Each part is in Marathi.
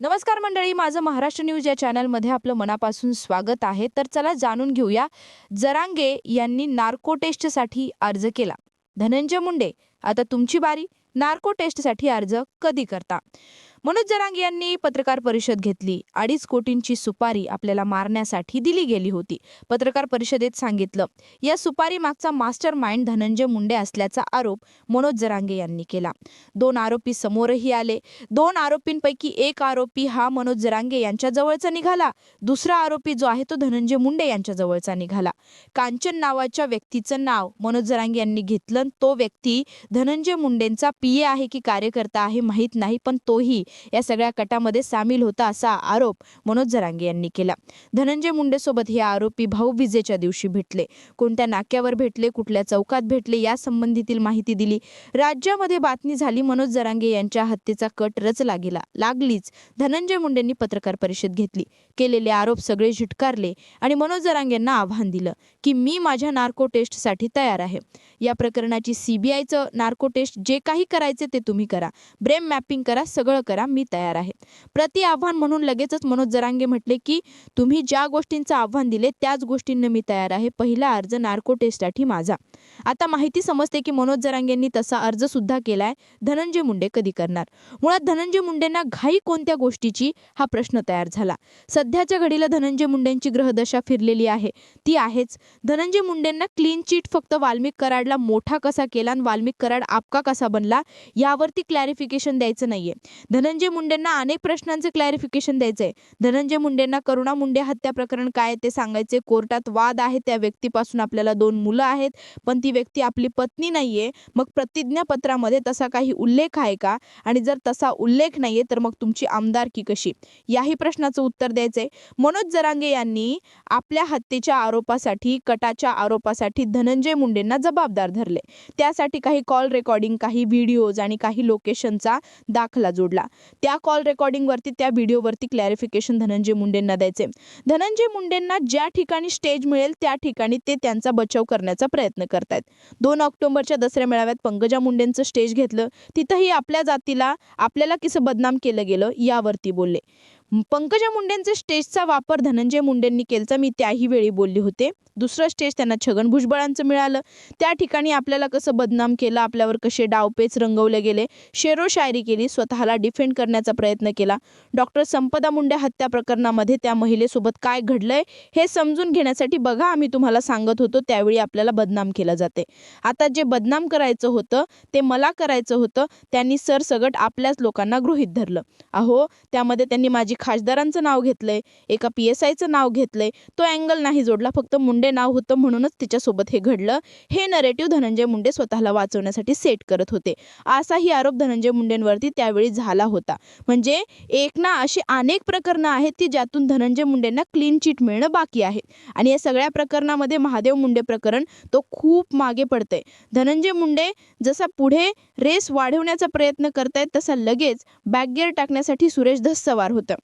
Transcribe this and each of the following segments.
नमस्कार मंडळी माझं महाराष्ट्र न्यूज या चॅनलमध्ये आपलं मनापासून स्वागत आहे. तर चला जाणून घेऊया. जरांगे यांनी नार्को टेस्टसाठी अर्ज केला. धनंजय मुंडे आता तुमची बारी. नार्को टेस्टसाठी अर्ज कधी करता? मनोज जरांगे यांनी पत्रकार परिषद घेतली. अडीच कोटींची सुपारी आपल्याला मारण्यासाठी दिली गेली होती. पत्रकार परिषदेत सांगितलं या सुपारी मागचा मास्टर माइंड धनंजय मुंडे असल्याचा आरोप मनोज जरांगे यांनी केला. दोन आरोपी समोरही आले. दोन आरोपींपैकी एक आरोपी हा मनोज जरांगे यांच्या जवळचा निघाला. दुसरा आरोपी जो आहे तो धनंजय मुंडे यांच्या जवळचा निघाला. कांचन नावाच्या व्यक्तीचं नाव मनोज जरांगे यांनी घेतलं. आणि तो व्यक्ती धनंजय मुंडेंचा पीए आहे की कार्यकर्ता आहे माहीत नाही पण तोही या सगळ्या कटामध्ये सामील होता असा आरोप मनोज जरांगे यांनी केला. धनंजय मुंडेसोबत हे आरोपी भाऊबीजेच्या दिवशी भेटले. कोणत्या नाक्यावर भेटले कुठल्या चौकात भेटले या संबंधीतील माहिती दिली. राज्यामध्ये बातमी झाली मनोज जरांगे यांच्या हत्येचा कट रचला गेला. लागलीच धनंजय मुंडेंनी पत्रकार परिषद घेतली. केलेले आरोप सगळे झिटकारले आणि मनोज जरांगेंना आव्हान दिलं की मी माझ्या नार्को टेस्टसाठी तयार आहे. या प्रकरणाची सीबीआयचं नार्को टेस्ट जे काही करायचे ते तुम्ही करा. ब्रेम मॅपिंग करा सगळं करा. मी तयार आहे. प्रति आव्हान म्हणून लगेचच मनोज जरांगे म्हटले की तुम्ही ज्या गोष्टींचं आव्हान दिले त्याच गोष्टींना मी तयार आहे. पहिला अर्ज नार्को टेस्टसाठी माझा. आता माहिती समजते की मनोज जरांगेंनी तसा अर्ज सुद्धा केलाय धनंजय मुंडे कधी करणार? मुळात धनंजय मुंडेंना घाई कोणत्या गोष्टीची? हा प्रश्न तयार झाला. सध्याच्या घडीला धनंजय मुंडेंची ग्रहदशा फिरलेली आहे. ती आहेच धनंजय मुंडेंना क्लीन चिट फक्त वाल्मिक कराडला मोठा कसा केला आणि वाल्मिक कराड आपका कसा बनला यावरती क्लॅरिफिकेशन द्यायचं नाहीये. धनंजय धनंजय मुंडेंना अनेक प्रश्नांचे क्लॅरिफिकेशन द्यायचंय. धनंजय मुंडेंना करुणा मुंडे हत्या प्रकरण काय आहे ते सांगायचे कोर्टात वाद आहे त्या व्यक्तीपासून आपल्याला दोन मुलं आहेत पण ती व्यक्ती आपली पत्नी नाहीये. मग प्रतिज्ञापत्रामध्ये तसा काही उल्लेख आहे का? आणि जर तसा उल्लेख नाहीये तर मग तुमची आमदारकी कशी? याही प्रश्नाचं उत्तर द्यायचंय. मनोज जरांगे यांनी आपल्या हत्येच्या आरोपासाठी कटाच्या आरोपासाठी धनंजय मुंडेंना जबाबदार धरले. त्यासाठी काही कॉल रेकॉर्डिंग काही व्हिडिओज आणि काही लोकेशनचा दाखला जोडला. त्या कॉल रेकॉर्डिंगवरती त्या व्हिडिओवरती क्लॅरिफिकेशन धनंजय मुंडेंना द्यायचे. धनंजय मुंडेंना ज्या ठिकाणी स्टेज मिळेल त्या ठिकाणी ते त्यांचा बचाव करण्याचा प्रयत्न करतायत. दोन ऑक्टोबरच्या दसऱ्या मेळाव्यात पंकजा मुंडेंचं स्टेज घेतलं. तिथंही आपल्या जातीला आपल्याला कसं बदनाम केलं गेलं यावरती बोलले. पंकजा मुंडेंचे स्टेजचा वापर धनंजय मुंडेंनी केलचा मी त्याही वेळी बोलले होते. दुसरं स्टेज त्यांना छगन भुजबळांचं मिळालं. त्या ठिकाणी आपल्याला कसं बदनाम केलं आपल्यावर कसे डावपेच रंगवले गेले शेरो शायरी केली स्वतःला डिफेंड करण्याचा प्रयत्न केला. डॉक्टर संपदा मुंडे हत्या प्रकरणामध्ये त्या महिलेसोबत काय घडलंय हे समजून घेण्यासाठी बघा आम्ही तुम्हाला सांगत होतो त्यावेळी आपल्याला बदनाम केलं जाते. आता जे बदनाम करायचं होतं ते मला करायचं होतं त्यांनी सरसगट आपल्याच लोकांना गृहीत धरलं. अहो त्यामध्ये त्यांनी माझी खासदारांचं नाव घेतलंय एका पी एस आयचं नाव घेतलंय तो अँगल नाही जोडला फक्त मुंडे नाव होतं म्हणूनच तिच्यासोबत हे घडलं. हे नरेटिव्ह धनंजय मुंडे स्वतःला वाचवण्यासाठी सेट करत होते. असाही आरोप धनंजय मुंडेंवरती त्यावेळी झाला होता. म्हणजे एक ना अशी अनेक प्रकरणं आहेत ती ज्यातून धनंजय मुंडेंना क्लीन चिट मिळणं बाकी आहे. आणि या सगळ्या प्रकरणामध्ये महादेव मुंडे प्रकरण तो खूप मागे पडतंय. धनंजय मुंडे जसा पुढे रेस वाढवण्याचा प्रयत्न करतायत तसा लगेच बॅकगिअर टाकण्यासाठी सुरेश धस सवार होतं.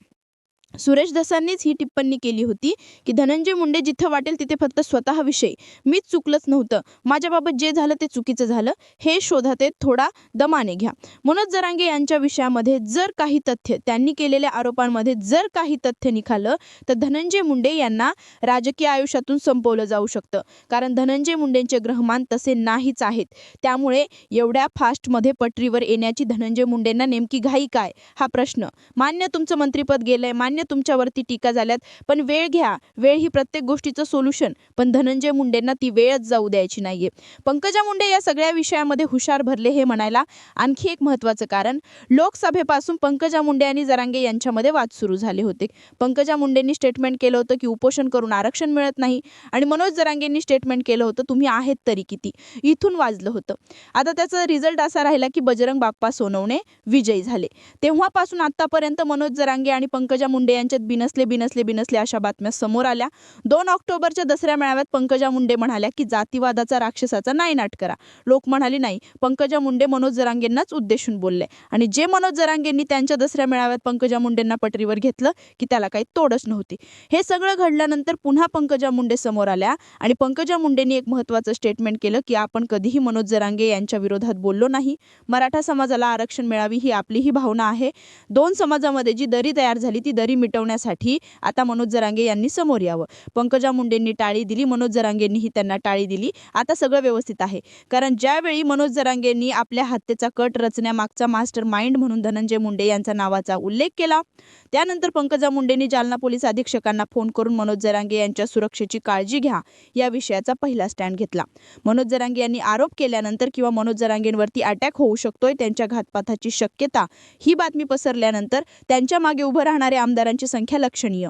सुरेश दसांनीच ही टिप्पणी केली होती की धनंजय मुंडे जिथं वाटेल तिथे फक्त स्वतःविषयी मीच चुकलंच नव्हतं. माझ्याबाबत जे झालं ते चुकीचं झालं. हे शोधा ते थोडा दमाने घ्या. मनोज जरांगे यांच्या विषयामध्ये जर काही तथ्य त्यांनी केलेल्या आरोपांमध्ये जर काही तथ्य निघालं तर धनंजय मुंडे यांना राजकीय आयुष्यातून संपवलं जाऊ शकतं. कारण धनंजय मुंडेंचे ग्रहमान तसे नाहीच आहेत. त्यामुळे एवढ्या फास्टमध्ये पटरीवर येण्याची धनंजय मुंडेंना नेमकी घाई काय? हा प्रश्न. मान्य तुमचं मंत्रिपद गेलंय. मान्य तुमच्यावरती टीका झाल्यात. पण वेळ घ्या. वेळ ही प्रत्येक गोष्टीचं सोल्युशन पण धनंजय मुंडेंना ती वेळच जाऊ द्यायची नाहीये. पंकजा मुंडे या सगळ्या विषयामध्ये हुशार भरले हे म्हणायला आणखी एक महत्त्वाचं कारण लोकसभेपासून पंकजा मुंडे आणि जरांगे यांच्यामध्ये वाद सुरू झाले होते. पंकजा मुंडेंनी स्टेटमेंट केलं होतं की उपोषण करून आरक्षण मिळत नाही आणि मनोज जरांगेंनी स्टेटमेंट केलं होतं तुम्ही आहेत तरी किती. इथून वाजलं होतं. आता त्याचा रिझल्ट असा राहिला की बजरंग बाप्पा सोनवणे विजयी झाले. तेव्हापासून आतापर्यंत मनोज जरांगे आणि पंकजा मुंडे मुंडे यांच्यात बिनसले बिनसले बिनसले अशा बातम्या समोर आल्या. दोन ऑक्टोबरच्या दसऱ्या मेळाव्यात पंकजा मुंडे म्हणाल्या की जातीवादाचा राक्षसाचा नायनाट करा. लोक म्हणाले नाही पंकजा मुंडे मनोज जरांगेंनाच उद्देशून बोलले. आणि जे मनोज जरांगेंनी त्यांच्या दसऱ्या मेळाव्यात पंकजा मुंडेंना पटरीवर घेतलं की त्याला काही तोडच नव्हती. हे सगळं घडल्यानंतर पुन्हा पंकजा मुंडे समोर आल्या आणि पंकजा मुंडेंनी एक महत्त्वाचं स्टेटमेंट केलं की आपण कधीही मनोज जरांगे यांच्या विरोधात बोललो नाही. मराठा समाजाला आरक्षण मिळावी ही आपली ही भावना आहे. दोन समाजामध्ये जी दरी तयार झाली ती दरी मिटवण्यासाठी आता मनोज जरांगे यांनी समोर यावं. पंकजा मुंडेंनी टाळी दिली मनोज जरांगेंनीही त्यांना टाळी दिली. आता सगळं व्यवस्थित आहे. कारण ज्यावेळी मनोज जरांगेंनी आपल्या हत्येचा कट रचण्यामागचा मास्टर माइंड म्हणून धनंजय मुंडे यांच्या नावाचा उल्लेख केला त्यानंतर पंकजा मुंडेंनी जालना पोलीस अधीक्षकांना फोन करून मनोज जरांगे यांच्या सुरक्षेची काळजी घ्या या विषयाचा पहिला स्टँड घेतला. मनोज जरांगे यांनी आरोप केल्यानंतर किंवा मनोज जरांगेंवरती अटॅक होऊ शकतोय त्यांच्या घातपाताची शक्यता ही बातमी पसरल्यानंतर त्यांच्या मागे उभं राहणाऱ्या आमदार संख्या लक्षणीय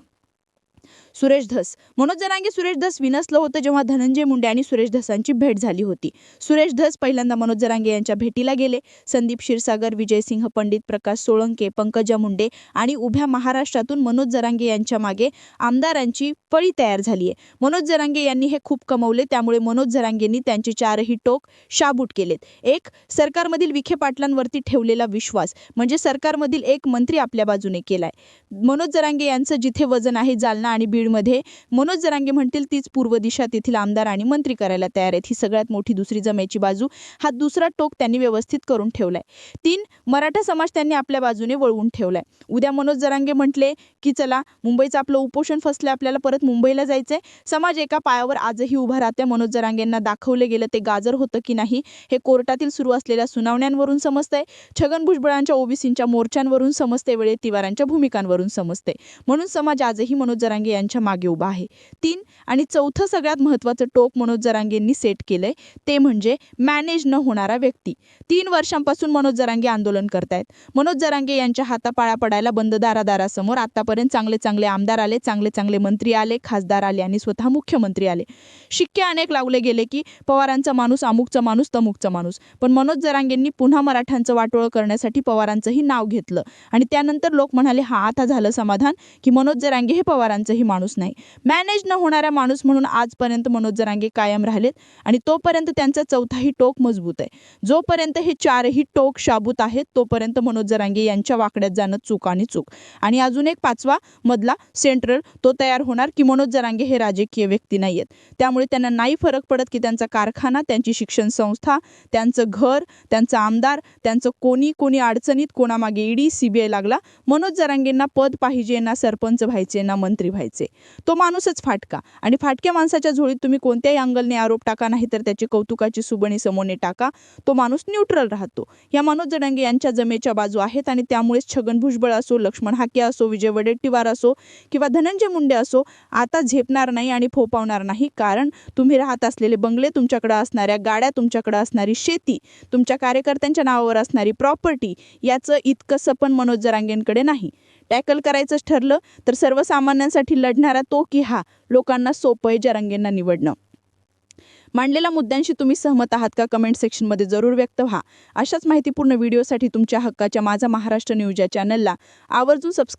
सुरेश धस. मनोज जरांगे सुरेश धस विनसलं होतं जेव्हा धनंजय मुंडे आणि सुरेश धसांची भेट झाली होती. सुरेश धस पहिल्यांदा मनोज जरांगे यांच्या भेटीला गेले. संदीप क्षीरसागर विजयसिंह पंडित प्रकाश सोळंके पंकजा मुंडे आणि उभ्या महाराष्ट्रातून मनोज जरांगे यांच्या मागे आमदारांची पळी तयार झाली आहे मनोज जरांगे यांनी हे खूप कमवले त्यामुळे मनोज जरांगेंनी त्यांचे चारही टोक शाबूट केलेत. एक सरकारमधील विखे पाटलांवरती ठेवलेला विश्वास म्हणजे सरकारमधील एक मंत्री आपल्या बाजूने केलाय. मनोज जरांगे यांचं जिथे वजन आहे जालना आणि बीडमध्ये. मनोज जरांगे म्हणतील तीच पूर्व दिशा तेथील आमदार आणि मंत्री करायला तयार आहेत. ही सगळ्यात मोठी दुसरी जमेची बाजू हा दुसरा टोक त्यांनी व्यवस्थित करून ठेवलाय. तीन मराठा समाज त्यांनी आपल्या बाजूने वळवून ठेवलाय. उद्या मनोज जरांगे म्हटले की चला मुंबईचं आपलं उपोषण फसलं आपल्याला परत मुंबईला जायचंय. समाज एका पायावर आजही उभा राहते मनोज जरांगेंना दाखवले गेलं ते गाजर होतं की नाही हे कोर्टातील सुरू असलेल्या सुनावण्यांवरून समजतंय. छगन भुजबळांच्या ओबीसींच्या मोर्चांवरून समजते वेळे तिवारांच्या भूमिकांवरून समजते म्हणून समाज आजही मनोज जरांगे यांच्या मागे उभा आहे. तीन आणि चौथं सगळ्यात महत्त्वाचं टोक मनोज जरांगेंनी सेट केलंय. ते म्हणजे मॅनेज न होणारा व्यक्ती. तीन वर्षांपासून मनोज जरांगे आंदोलन करतायत. मनोज जरांगे यांच्या हातापाळा पडायला बंद दारादारासमोर आतापर्यंत चांगले चांगले आमदार आले चांगले चांगले मंत्री आले खासदार आले आणि स्वतः मुख्यमंत्री आले. शिक्के अनेक लावले गेले की पवारांचा माणूस अमुकचा माणूस तमुकचा माणूस. पण मनोज जरांगेंनी पुन्हा मराठ्यांचं वाटोळं करण्यासाठी पवारांचंही नाव घेतलं. आणि त्यानंतर लोक म्हणाले हा आता झालं समाधान की मनोज जरांगे हे पवारांचंही माणूस नाही. मॅनेज न होणारा माणूस म्हणून आजपर्यंत मनोज जरांगे कायम राहिलेत आणि तोपर्यंत त्यांचा चौथाही टोक मजबूत आहे. जोपर्यंत हे चारही टोक शाबूत आहेत तोपर्यंत मनोज जरांगे यांच्या वाकड्यात जाणं चूक आणि चूक. आणि अजून एक पाचवा मधला सेंट्रल तो तयार होणार की मनोज जरांगे हे राजकीय व्यक्ती नाही आहेत. त्यामुळे त्यांना नाही फरक पडत की त्यांचा कारखाना त्यांची शिक्षण संस्था त्यांचं घर त्यांचा आमदार त्यांचं कोणी कोणी अडचणीत कोणामागे ईडी सीबीआय लागला मनोज जरांगेंना पद पाहिजे ना सरपंच व्हायचे ना मंत्री व्हायचे. तो माणूसच फाटका. आणि फाटक्या माणसाच्या झोळीत तुम्ही कोणत्याही अँगलने आरोप टाका नाही तर त्याची कौतुकाची सुबणी समोने टाका. तो माणूस न्यूट्रल राहतो. या मनोज जरांगे यांच्या जमेच्या बाजू आहेत आणि त्यामुळेच छगन भुजबळ असो लक्ष्मण हाके असो विजय वडेट्टीवार असो किंवा धनंजय मुंडे असो आता झेपणार नाही आणि फोपावणार नाही. कारण तुम्ही राहत असलेले बंगले तुमच्याकडे असणाऱ्या गाड्या तुमच्याकडे असणारी शेती तुमच्या कार्यकर्त्यांच्या नावावर असणारी प्रॉपर्टी याचं इतकंसं पण मनोज जरांगेंकडे नाही. टॅकल करायचंच ठरलं तर सर्वसामान्यांसाठी लढणारा तो की हा लोकांना सोपं आहे जरांगेंना निवडणं. मांडलेल्या मुद्द्यांशी तुम्ही सहमत आहात का? कमेंट सेक्शनमध्ये जरूर व्यक्त व्हा. अशाच माहितीपूर्ण व्हिडिओसाठी तुमच्या हक्काच्या माझा महाराष्ट्र न्यूज या चॅनलला आवर्जून सबस्क्राईब